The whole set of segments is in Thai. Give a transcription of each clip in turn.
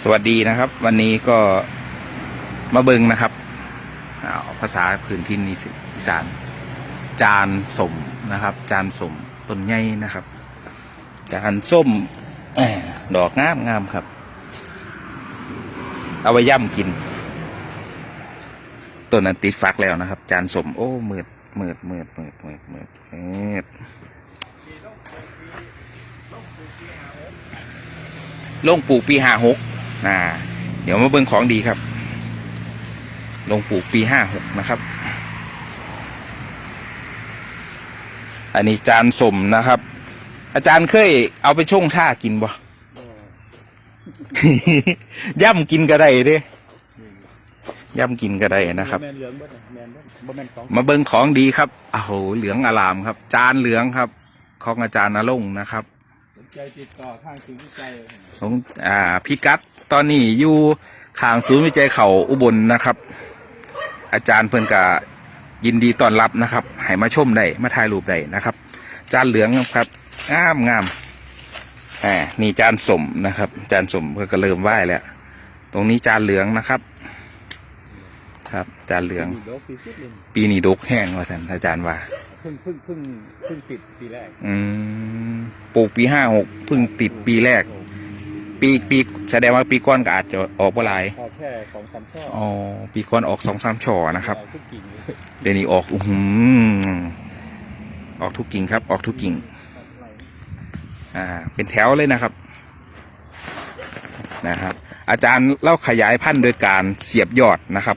สวัสดีนะครับ วันนี้ก็มาเบิงนะครับอ่าภาษาพื้นที่นอีสาน จานสมนะครับ จานสมต้นใหญ่นะครับ จานส้มดอกงามงามครับ เอาไว้ย่ำกินต้นนั้นติดฟักแล้วนะครับ จานสมโอ้มืดมืดมืดมืดมืดมืดมืดลงปลูกปีห้าหก นะเดี๋ยวมาเบิ่งของดีครับ ลงปลูกปีห้าหกนะครับ อันนี้จานสมนะครับ อาจารย์เคยเอาไปช่งท่ากินบ่ย่ำกินก็ได้เด้ย่ำกินก็ได้นะครับแมนเหลืองบ่แมนบ่แมนสองมาเบิ่งของดีครับโอ้โหเหลืองอลามครับ จานเหลืองครับ ของอาจารย์นรงค์นะครับสน ใจติดต่อทางศูนย์วิจัยของอ่าพิกัดตอนนี้อยู่ข้างศูนย์วิจัยเขาอุบลนะครับ อาจารย์เพิ่นกะยินดีต้อนรับนะครับให้มาชมได้มาถ่ายรูปได้นะครับ จานเหลืองครับงามงามอ่านี่จานสมนะครับ จานสมเพิ่นก็เริ่มไหว้แล้ว ตรงนี้จานเหลืองนะครับ ครับ จานเหลืองมีโลกปีสุดเลยปีนี้ดกแห้งว่าท่านอาจารย์ว่า เพิ่งเพิ่งเพิ่งเพิ่งติดปีแรก อืม ปลูกปีห้าหกเพิ่งติดปีแรก ปีปีแสดงว่าปีก้อนก็อาจจะออกบ่หลายพอแค่สองสามช่ออ๋อปีก้อนออกสองสามช่อนะครับเอาทุกกิ่งเลยเดี๋ยวนี้ออกอือหือออกทุกกิ่งครับ ออกทุกกิ่ง อ่า เป็นแถวเลยนะครับนะครับ อาจารย์เล่าขยายพันธุ์โดยการเสียบยอดนะครับ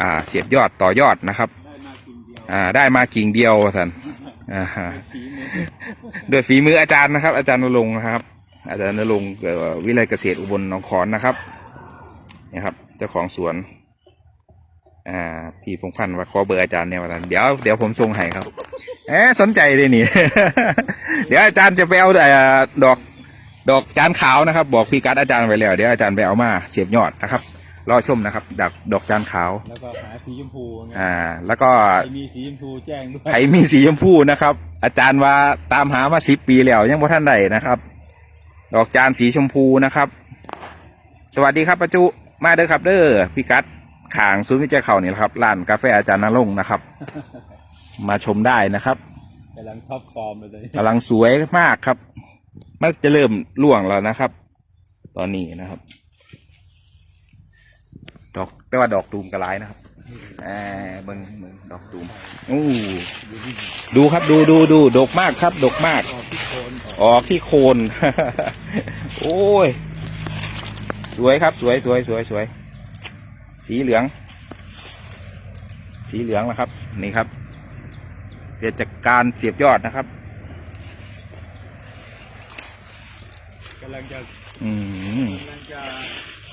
อ่า เสียบยอดต่อยอดนะครับได้มากิ่งเดียวอ่า ได้มากิ่งเดียวสันอ่าฮะฝีมือ ด้วยฝีมืออาจารย์นะครับ อาจารย์นรงค์นะครับ อาจารย์นรงค์เอ่อวิเลยเกษตรอุบลหนองขอนนะครับนี่ครับ เจ้าของสวน อ่า พี่พงษ์พันธ์ว่าขอเบอร์อาจารย์เนี่ยวันนั้นเดี๋ยวเดี๋ยวผมส่งให้ครับเอ๊ะสนใจเลยนี่ เดี๋ยวอาจารย์จะไปเอาเอ่อดอกดอกจานขาวนะครับ บอกพี่กัดอาจารย์ไว้แล้ว เดี๋ยวอาจารย์ไปเอามาเสียบยอดนะครับ รอชมนะครับดอกดอกจานขาว แล้วก็หาสีชมพูไงอ่า แล้วก็ใครมีสีชมพูแจ้งด้วยใครมีสีชมพูนะครับ อาจารย์ว่าตามหามาสิบปีแล้วยังบ่ท่านใดนะครับ ดอกจานสีชมพูนะครับ สวัสดีครับป้าจุมาเด้อครับ เด้อพี่กัดขางศูนย์วิจัยเขานี่แหละครับร้านกาแฟอาจารย์นรงค์นะครับ มาชมได้นะครับกำลังท็อปฟอร์มเลยกำลังสวยมากครับ มันจะเริ่มร่วงแล้วนะครับ ตอนนี้นะครับ ดอกแต่ว่าดอกตูมกระไรนะครับอ่าเบิ้งเบิ้งดอกตูมอู้ดูครับดูดูดูดกมากครับดกมากออกที่โคนออกออกที่โคนโอ้ย สวยครับสวยสวยสวยสวยสีเหลือง สีเหลืองนะครับ นี่ครับเสร็จจากการเสียบยอดนะครับกำลังจะอืมกำลังจะ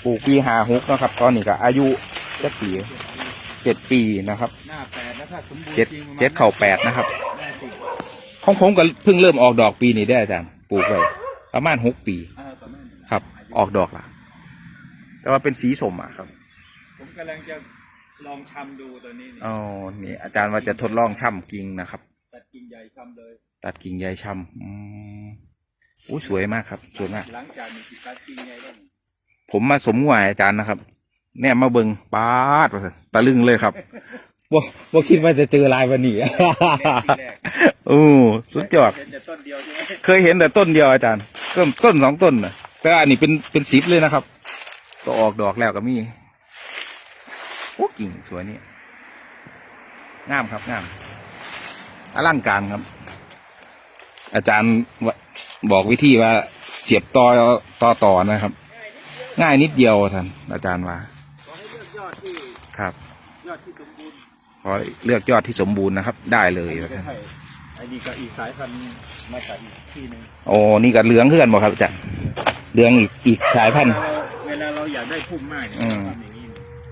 ปลูกปีหาหกนะครับ ตอนนี้ก็อายุเจ็ดปีเจ็ดปีนะครับหน้าแปดนะถ้าสมบูรณ์เจ็ดจริงประมาณเจ็ดเข่าแปดนะครับหน้าสิบของผมก็เพิ่งเริ่มออกดอกปีนี้ได้ออาจารย์ปลูกไว้ประมาณหกปีอ่าประมาณครับ ออกดอกละแต่ว่าเป็นสีสมอะครับผมกำลังจะลองชำดูตัวนี้นี่อ๋อนี่อาจารย์ว่าจะทดลองช่ำกิ่งนะครับ ตัดกิ่งใหญ่ชำเลย ตัดกิ่งใยช่ำอืมอู้สวยมากครับสวยมาก หลังจากมีกิจการกิ่งใหญ่แล้ว ผมมาสมหวายอาจารย์นะครับ เนี่ยมาเบิงปาดว่าซั่นตะลึงเลยครับบ่บ่คิดว่าจะเจอลายวันนี้โอ้สุดยอดเป็นแต่ต้นเดียวใช่ไหมเคยเห็นแต่ต้นเดียวอาจารย์ต้นต้นสองต้นนะแต่อันนี้เป็นเป็นสิบเลยนะครับ ก็ออกดอกแล้วก็มีโอ้กิ่งสวยนี่งามครับงามอลังการครับ อาจารย์วะบอกวิธีว่าเสียบต่อต่อต่อนะครับ ง่ายนิดเดียวท่านอาจารย์ว่าขอให้เลือกยอดที่ครับ ยอดที่สมบูรณ์ขอเลือกยอดที่สมบูรณ์นะครับ ได้เลยว่าท่านใช่ไอ้นี่ก็อีกสายพันธุ์มาจากอีกที่หนึ่งโอ้นี่ก็เหลืองขึ้นบ่ครับอาจารย์เหลืองอีกอีกสายพันธุ์เวลาเราเวลาเราอยากได้พุ่มมากเนี่ยอืม ทำอย่างนี้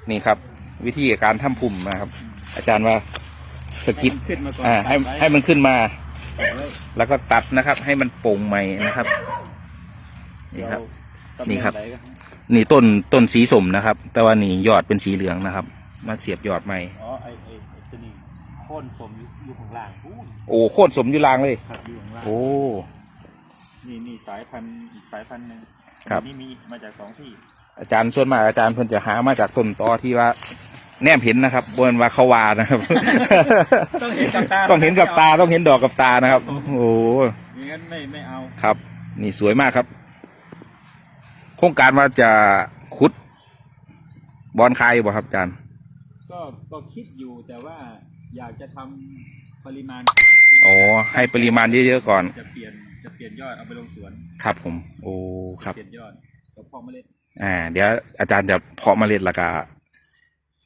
นี่ครับ วิธีการทำพุ่มนะครับ อาจารย์ว่าสกิดให้มันขึ้นมาก่อนอ่าให้ตัดไว้ให้มันขึ้นมาแล้วแล้วก็ตัดนะครับ ให้มันโป่งใหม่นะครับ นี่ครับเาตำแหนี่ครับ ไหก็ นี่ต้นต้นสีสมนะครับ แต่ว่านี่ยอดเป็นสีเหลืองนะครับ มาเสียบยอดใหม่ อ๋อไอ้ไอ้ไอ้ตัวนี้โค่นสมอยู่อยู่ข้างล่างอู้โอ้โคตรสมอยู่ลางเลย ครับอยู่ข้างล่าง โอ้ นี่นี่สายพันธุ์อีกสายพันธุ์หนึ่งครับ อันนี่มีมาจากสองที่ อาจารย์ส่วนมากอาจารย์เพิ่นจะหามาจากต้นตอที่ว่าแนมเห็นนะครับบนว่าเขาวานะครับ ต้องเห็นกับตา ต้องเห็นกับตาต้องเห็นดอกกับตานะครับ โอ้โหไม่งั้นไม่ไม่เอา ครับ นี่สวยมากครับ โครงการว่าจะขุดบอนคายบ่ครับอาจารย์ ก็ก็คิดอยู่แต่ว่าอยากจะทำปริมาณอ๋อให้ปริมาณเยอะๆก่อน จะเปลี่ยนจะเปลี่ยนยอดเอาไปลงสวนครับผม โอ้ครับ เปลี่ยนยอดกับพ่อเมล็ดอ่า เดี๋ยวอาจารย์จะเพาะเมล็ดแล้วก็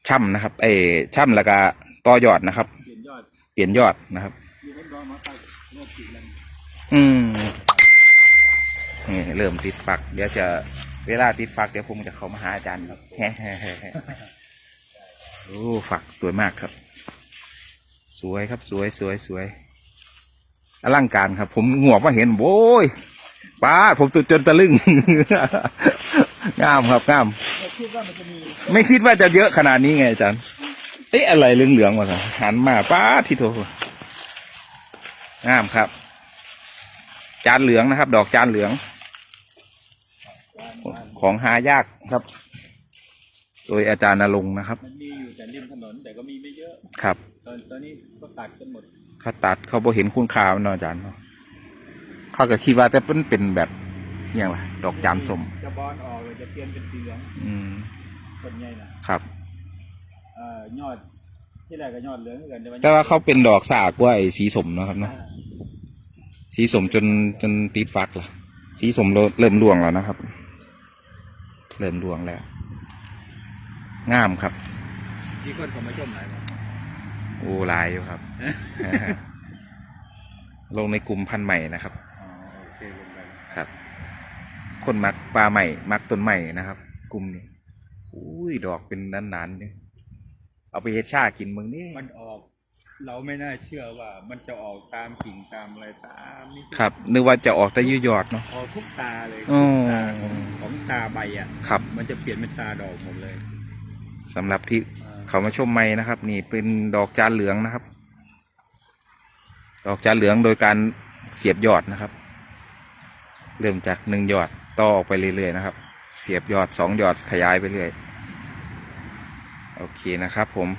ช่ำนะครับ เอ้ช่ำแล้วก็ต่อยอดนะครับ เปลี่ยนยอดเปลี่ยนยอดนะครับ มีให้รอมาตัดเริ่มติดแล้ว อืม นี่เริ่มติดฝัก เดี๋ยวจะเวลาติดฝักเดี๋ยวผมจะเข้ามาหาอาจารย์ครับโอ้ฝักสวยมากครับ สวยครับสวยสวยสวยอลังการครับ ผมงวกมาเห็นโว้ยป้าผมตุดจนตะลึงงามครับงามเราคิดว่าม ไม่คิดว่าจะเยอะขนาดนี้ไงอาจารย์เอ๊ะอะไรเหลืองๆวะหันมาป้าที่โถงามครับ จานเหลืองนะครับ ดอกจานเหลือง ของหายากครับ โดยอาจารย์นรงค์นะครับ มันมีอยู่แต่ริมถนนแต่ก็มีไม่เยอะ ครับ ตอนตอนนี้ก็ตัดกันหมดเขาตัดเขาบ่เห็นคุณค่ามันเนาะอาจารย์เนาะเขาก็คิดว่าแต่เป็นเป็นแบบอหย่างไรดอกจานสมจะบอนออกเลยจะเปลี่ยนเป็นสีเหลืองอืมคนใหญ่นะครับ เอ่อยอดที่แรกก็ยอดเหลืองเหมือนกันแต่ว่าแต่ว่าเขาเป็นดอกสากกว่าไอ้สีสมเนาะครับเนาะอ่าสีสมจนจนติดฟักละสีสมเริ่มเริ่มร่วงแล้วนะครับ เริ่มร่วงแล้ว งามครับมีคนเขามาชมหลายไหมโอ้ลายอยู่ครับ ลงในกลุ่มพันธุ์ใหม่นะครับอ๋อโอเคลงไปครับ คนมักปลาใหม่มักต้นใหม่นะครับ กลุ่มนี้อุ้ยดอกเป็นนานๆเนี่ยเอาไปเฮ็ดชากินมึงนี่มันออก เราไม่น่าเชื่อว่ามันจะออกตามกิ่งตามอะไรตามนี่ครับ นึกว่าจะออกแต่ยืดยอดเนาะ ออกทุกตาเลยอ๋อทุกตาของของตาใบอะ ครับ มันจะเปลี่ยนเป็นตาดอกหมดเลย สำหรับที่อ่าเขามาชมใหม่นะครับ นี่เป็นดอกจานเหลืองนะครับ ดอกจานเหลืองโดยการเสียบยอดนะครับ เริ่มจากหนึ่งยอดต่อออกไปเรื่อยๆนะครับ เสียบยอดสองยอดขยายไปเรื่อย โอเคนะครับผม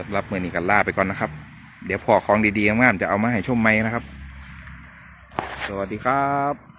สำหรับมือนี้กันล่าไปก่อนนะครับ เดี๋ยวพอของดีๆงามจะเอามาให้ชมใหม่นะครับ สวัสดีครับ